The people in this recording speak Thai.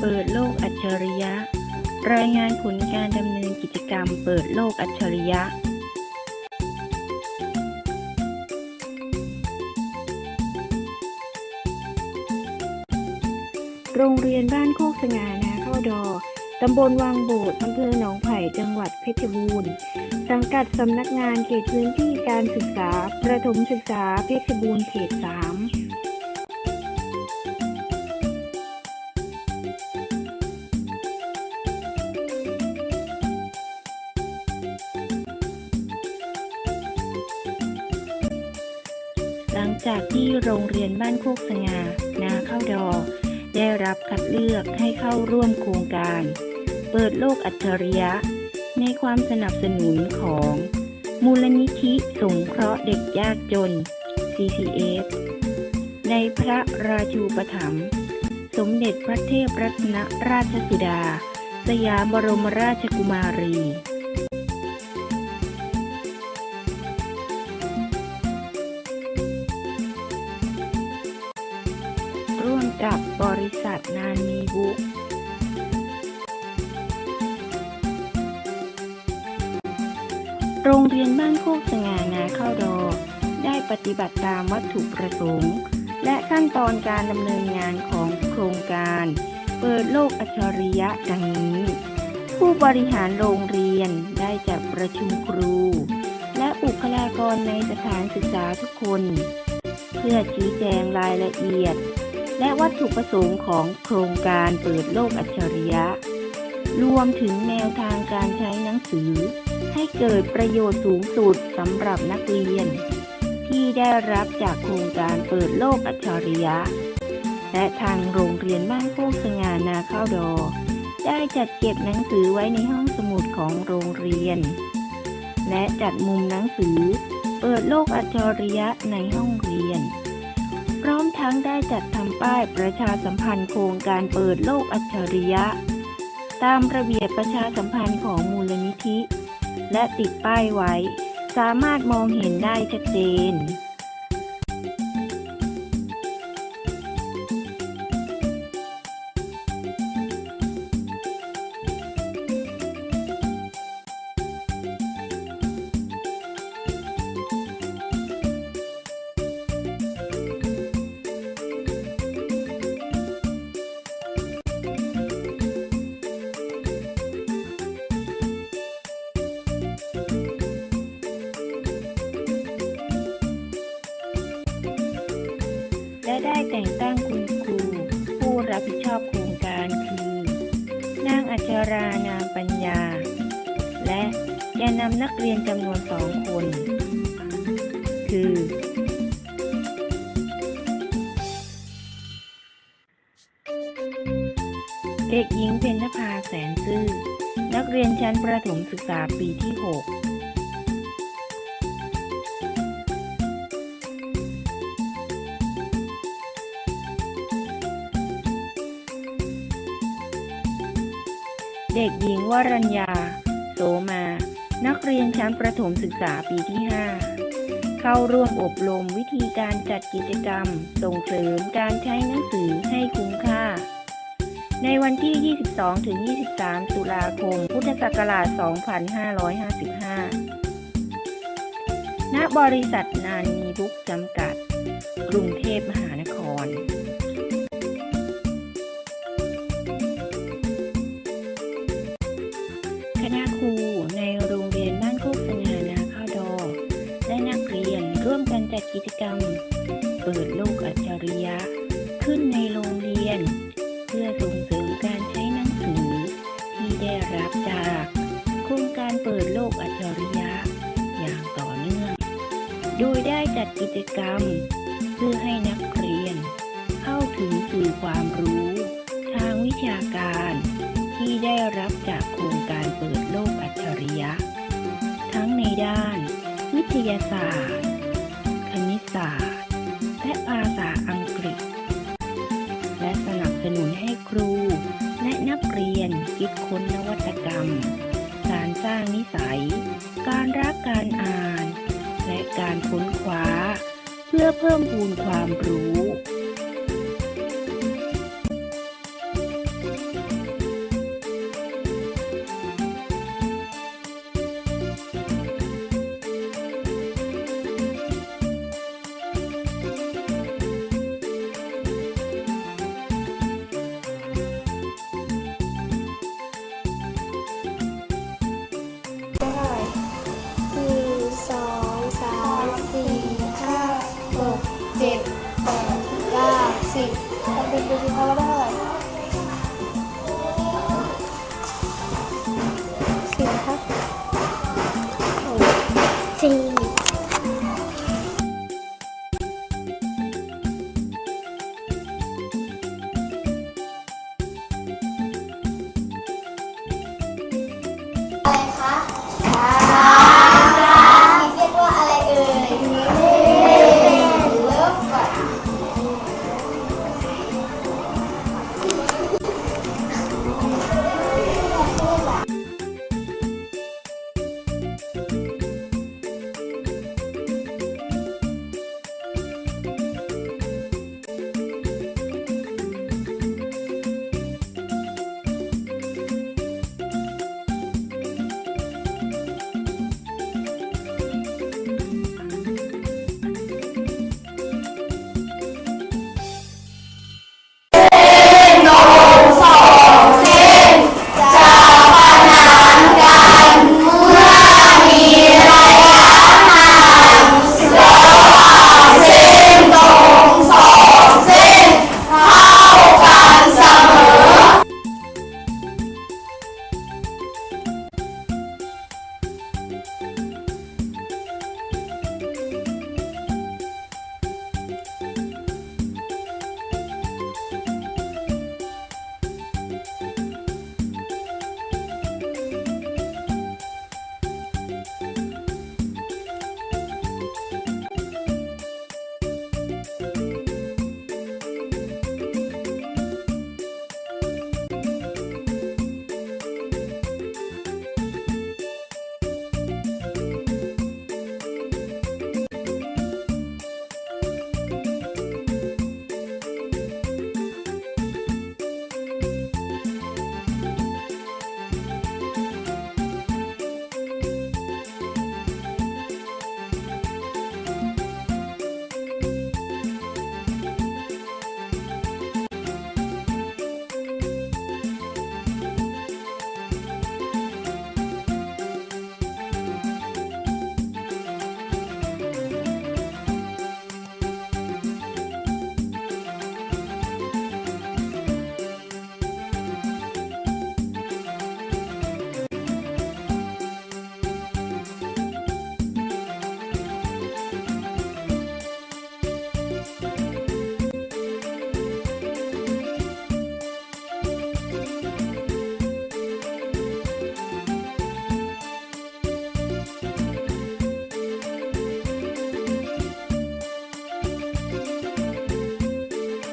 เปิดโลกอัจฉริยะ รายงานผลการดำเนินกิจกรรมเปิดโลกอัจฉริยะโรงเรียนบ้านโคกสง่านาเข้าดอ ตำบลวังโบดอำเภอหนองไผ่ จังหวัดเพชรบูรณ์ สังกัดสำนักงานเขตพื้นที่การศึกษา ประถมศึกษาเพชรบูรณ์เขต3 จากที่โรงเรียนบ้านโคกสง่านาเข้าดอ ได้รับคัดเลือกให้เข้าร่วมโครงการ เปิดโลกอัจฉริยะ ในความสนับสนุนของ มูลนิธิสงเคราะห์เด็กยากจน CCF ในพระราชูปถัมภ์สมเด็จพระเทพรัตนราชสุดา สยามบรมราชกุมารี บบนานมีบุ๊กโรงเรียนบ้านโคกสง่านาเข้าดอ ได้ปฏิบัติตามวัตถุประสงค์ และขั้นตอนการดำเนินงานของโครงการ เปิดโลกอัจฉริยะดังนี้ ผู้บริหารโรงเรียนได้จัดประชุมครู และบุคลากรในสถานศึกษาทุกคน เพื่อชี้แจงรายละเอียด และวัตถุประสงค์ของโครงการเปิดโลกอัจฉริยะ รวมถึงแนวทางการใช้หนังสือ ให้เกิดประโยชน์สูงสุดสำหรับนักเรียน ที่ได้รับจากโครงการเปิดโลกอัจฉริยะ และทางโรงเรียนบ้านโคกสง่านาข้าวดอ ได้จัดเก็บหนังสือไว้ในห้องสมุดของโรงเรียน และจัดมุมหนังสือ เปิดโลกอัจฉริยะในห้องเรียน พร้อมทั้งได้จัดทำป้ายประชาสัมพันธ์โครงการเปิดโลกอัจฉริยะ ตามระเบียบประชาสัมพันธ์ของมูลนิธิ และติดป้ายไว้ สามารถมองเห็นได้ชัดเจน และได้แต่งตั้งคุณครู ผู้รับผิดชอบโครงการคือ นางอัชรานามปัญญา และแกนำนักเรียนจำนวนสองคน คือ เด็กหญิงเพนภาแสนซื่อ นักเรียนชั้นประถมศึกษาปีที่ 6 เด็กหญิงวรัญญา โสมา นักเรียนชั้นประถมศึกษาปีที่ 5 เข้าร่วมอบรมวิธีการจัดกิจกรรม ส่งเสริมการใช้หนังสือให้คุ้มค่า ในวันที่ 22-23 ตุลาคม พุทธศักราช 2555 ณ บริษัทนานีบุ๊กจำกัด กรุงเทพมห กรรม เพื่อให้นักเรียน เข้าถึงสื่อความรู้ ทางวิชาการ ที่ได้รับจากโครงการเปิดโลกอัจฉริยะ ทั้งในด้าน วิทยาศาสตร์ คณิตศาสตร์ และภาษาอังกฤษ และสนับสนุนให้ครู และนักเรียนคิดค้นนวัตกรรม การสร้างนิสัย การรักการอ่านและการค้นคว้า เพื่อเพิ่มพูนความรู้ สี่